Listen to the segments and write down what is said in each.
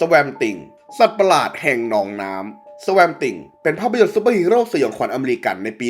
สแวมติง สัตว์ประหลาดแห่งหนองน้ำสแวมติง เป็นภาพยนตร์ซูเปอร์ฮีโร่สยองขวัญอเมริกันในปี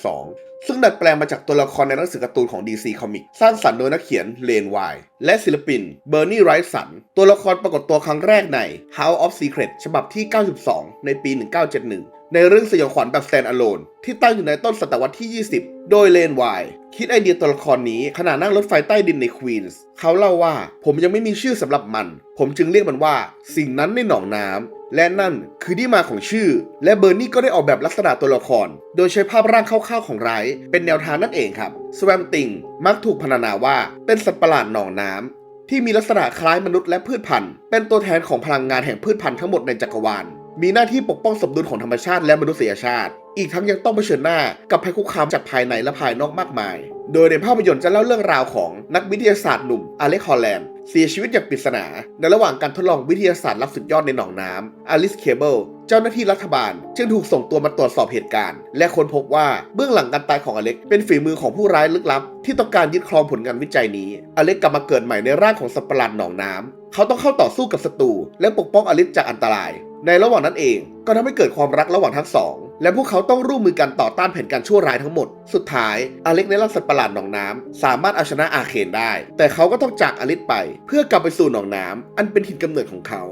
1982 ซึ่งดัดแปลงมาจากตัวละครในหนังสือการ์ตูนของ DC Comics สร้างสรรค์โดยนักเขียนเลนไวน์และศิลปินเบอร์นี่ไรสันตัวละครปรากฏตัวครั้งแรกใน House of Secret ฉบับที่ 92 ในปี 1971 ในเรื่องสยองขวัญแบบ stand alone ที่ตั้งอยู่ในต้นศตวรรษที่ 20 โดยเลนไวน์คิดไอเดียตัวละครนี้ขณะนั่งรถไฟใต้ดินในควีนส์เขาเล่าว่าผมยังไม่มีชื่อสำหรับมัน ผมจึงเรียกมันว่า สิ่งนั้นในหนองน้ำและนั่นคือที่มาของชื่อ และเบอร์นี่ก็ได้ออกแบบลักษณะตัวละคร โดยใช้ภาพร่างคร่าวๆของไรเป็นแนวทางนั่นเองครับสแวมติงมักถูกพรรณนาว่าเป็นสัตว์ประหลาดหนองน้ำที่มีลักษณะคล้ายมนุษย์และพืชพันธุ์ เป็นตัวแทนของพลังงานแห่งพืชพันธุ์ทั้งหมดในจักรวาล มีหน้าที่ปกป้องสมดุลของธรรมชาติและมนุษยชาติ อีกทั้งยังต้องเผชิญหน้ากับภัยคุกคามจากภายในและภายนอกมากมาย โดยในภาพยนตร์จะเล่าเรื่องราวของนักวิทยาศาสตร์หนุ่มอเล็กฮอลแลนด์เสียชีวิตอย่างปริศนา ในระหว่างการทดลองวิทยาศาสตร์ลับสุดยอดในหนองน้ำอลิสเคเบิลเจ้าหน้าที่รัฐบาล จึงถูกส่งตัวมาตรวจสอบเหตุการณ์ และค้นพบว่าเบื้องหลังการตายของอเล็กเป็นฝีมือของผู้ร้ายลึกลับ ที่ต้องการยึดครองผลงานวิจัยนี้ อเล็กกลับมาเกิดใหม่ในร่างของสัตว์ประหลาดหนองน้ำเขาต้องเข้าต่อสู้กับศัตรูและปกป้องอลิสจากอันตราย ในระหว่างนั้นเองก็ทำให้เกิดความรักระหว่างทั้งสอง และพวกเขาต้องร่วมมือกันต่อต้านแผนการชั่วร้ายทั้งหมด สุดท้ายอเล็กในร่าสัตว์ประหลาดหนองน้ำสามารถเอาชนะอาเคนได้ แต่เขาก็ต้องจากอลิสไป เพื่อกลับไปสู่หนองน้ำอันเป็นถิ่นกำเนิดของเขา